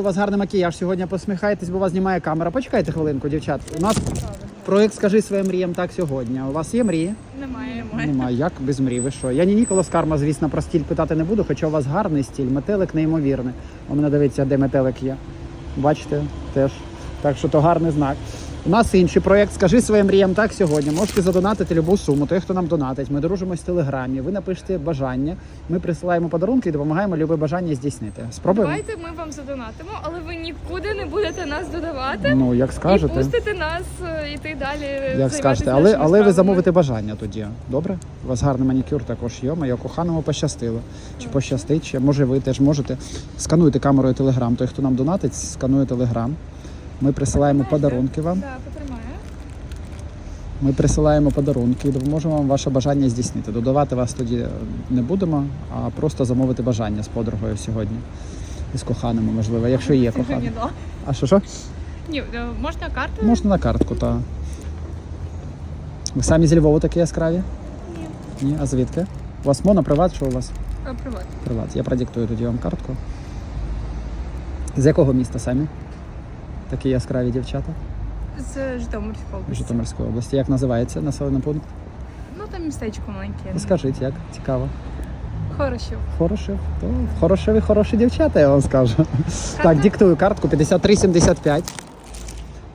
У вас гарний макіяж сьогодні посміхаєтесь, бо вас знімає камера. Почекайте хвилинку, дівчат. У нас проект Скажи своїм мріям так сьогодні. У вас є мрії? Немає. Немає. Як без мрій? Ви що? Я ніколи Ніколас Карма, звісно, про стіль питати не буду, хоча у вас гарний стіль, метелик неймовірний. У мене дивиться, де метелик є. Бачите, теж. Так що то гарний знак. У нас інший проєкт Скажи своїм мріям так сьогодні. Можете задонатити любу суму. Той, хто нам донатить. Ми дружимось в телеграмі. Ви напишете бажання. Ми присилаємо подарунки і допомагаємо любе бажання здійснити. Спробуємо? Давайте ми вам задонатимо, але ви нікуди не будете нас додавати Ну, як і пустите нас е, йти далі. Як скажете, але, але ви замовите бажання тоді. Добре? У вас гарний манікюр також є. Моє коханому пощастило. Чи пощастить, чи може ви теж можете. Скануйте камерою Телеграм. Той, хто нам донатить, сканує Телеграм. Ми присилаємо подарунки вам. Ми присилаємо подарунки і допоможемо вам ваше бажання здійснити. Додавати вас тоді не будемо, а просто замовити бажання з подругою сьогодні. І з коханими, можливо, якщо є коханий. А що що? Ні, е, можна карту? Можна на картку, та. Ви самі зі Львова такі яскраві? Ні. Ні, а звідки? У вас моно, приват, що у вас? Приват. Приват. Я продиктую тоді вам картку. З якого міста самі? Такі яскраві дівчата З Житомирської з області. Житомирської області. Як називається населений пункт? Ну там містечко маленьке. Скажіть, як? Цікаво. Хорошо. Хороше. То Хорошеві хороші дівчата, я вам скажу. Так, диктую картку 5375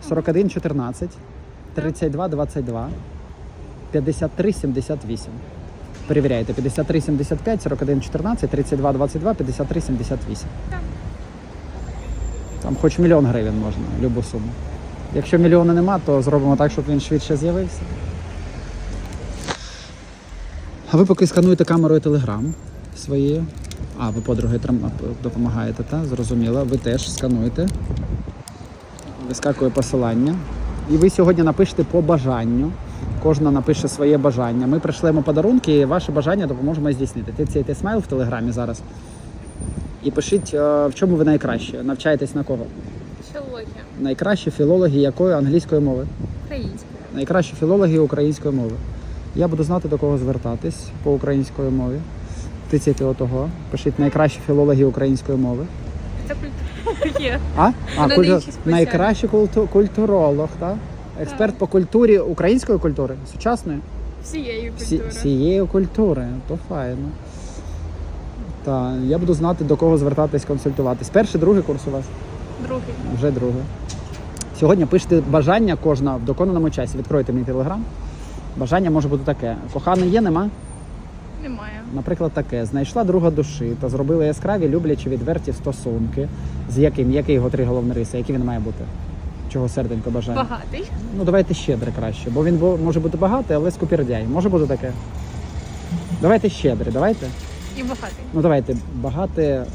41 14 32 22 53 78. Перевіряйте 53 75 41 14 32 22 53 78. Так. Там хоч мільйон гривень можна, любу суму. Якщо мільйона нема, то зробимо так, щоб він швидше з'явився. А ви поки скануєте камерою Telegram своєю. А, ви подруги допомагаєте, так? Зрозуміло. Ви теж скануєте. Вискакує посилання. І ви сьогодні напишете по бажанню. Кожна напише своє бажання. Ми прийшлемо подарунки, і ваше бажання допоможемо здійснити. Ти цей смайл в телеграмі зараз. І пишіть, е, в чому ви найкраще. Навчаєтесь на кого? Філологія. Найкращі філологи якої англійської мови? Українська. Найкращі філологи української мови. Я буду знати до кого звертатись по української мові. Тицяйте отого. Пишіть найкращі філологи української мови. Це культура. А? А Вона культу... найкращий культу... культуролог, так? Експерт Так. по культурі української культури, сучасної? Всієї Всі... культури. Всієї культури, то файно. Так, я буду знати, до кого звертатись, консультуватись. Перший, другий курс у вас? Другий. Вже друге. Сьогодні пишете бажання кожна в доконаному часі. Відкройте мій телеграм. Бажання може бути таке. Коханий є, нема? Немає. Наприклад, таке: знайшла друга душі та зробила яскраві, люблячі, відверті стосунки. З яким? Які його три головні риси? Які він має бути? Чого серденько бажання? Багатий. Ну давайте щедре краще, бо він може бути багатий, але скупірдяй. Може бути таке? Давайте щедре, давайте. І багатий. Ну давайте багате е,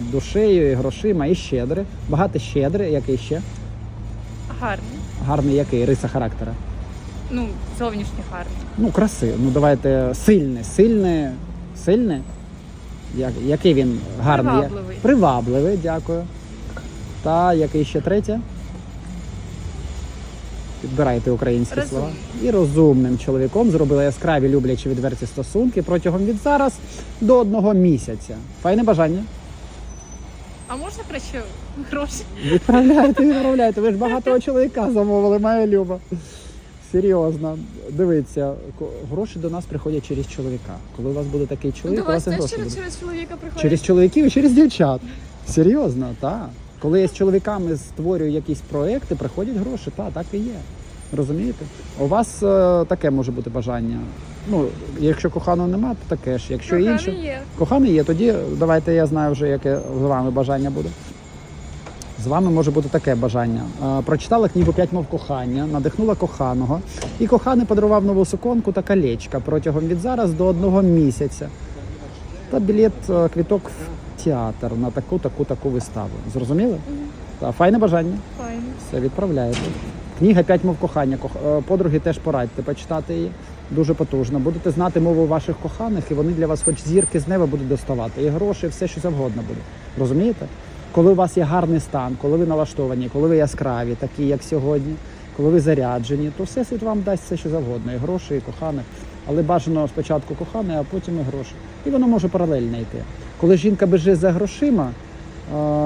душею і грошима і щедре. Багате щедре, який ще? Гарний. Гарний який? Риса характера. Ну, зовнішній гарний. Ну, краси. Ну давайте сильне, сильне, сильне. Як, який він гарний? Привабливий. Привабливий, дякую. Та який ще третє? Підбирайте українські Розумний. слова. І розумним чоловіком зробила яскраві люблячі відверті стосунки протягом від зараз до одного місяця. Файне бажання. А можна краще гроші? Відправляйте, відправляйте. Ви ж багатого чоловіка замовили, моя люба. Серйозно, дивіться, гроші до нас приходять через чоловіка. Коли у вас буде такий чоловік, До у вас і гроші через, через чоловіка приходить? Через чоловіків і через дівчат. Серйозно, так. Коли я з чоловіками створюю якісь проекти, приходять гроші, так, так і є. Розумієте? У вас е, таке може бути бажання. Ну, якщо коханого немає, то таке ж. Якщо Коханий інше. є. Коханий є, тоді давайте я знаю вже, яке з вами бажання буде. З вами може бути таке бажання. Е, Прочитала книгу «П'ять мов кохання, надихнула коханого, і коханий подарував нову суконку та колечка протягом від зараз до одного місяця. Та білет, е, квіток в театр на таку, таку, таку виставу. Зрозуміли? Та файне бажання. Файно. Все, відправляєте. Книга «П'ять мов кохання. Кох- е, Подруги теж порадьте почитати її. Дуже потужно. Будете знати мову ваших коханих, і вони для вас, хоч зірки з неба, будуть доставати. І гроші, все, що завгодно буде. Розумієте? Коли у вас є гарний стан, коли ви налаштовані, коли ви яскраві, такі як сьогодні, коли ви заряджені, то Всесвіт вам дасть все, що завгодно, і гроші, і коханих. Але бажано спочатку кохане, а потім і гроші. І воно може паралельно йти. Коли жінка бежить за грошима,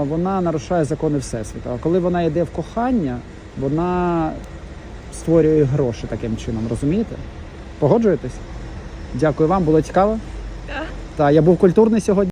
вона нарушає закони Всесвіту. А коли вона йде в кохання, вона створює гроші таким чином, розумієте? Погоджуєтесь? Дякую вам, було цікаво. Так. Та я був культурний сьогодні.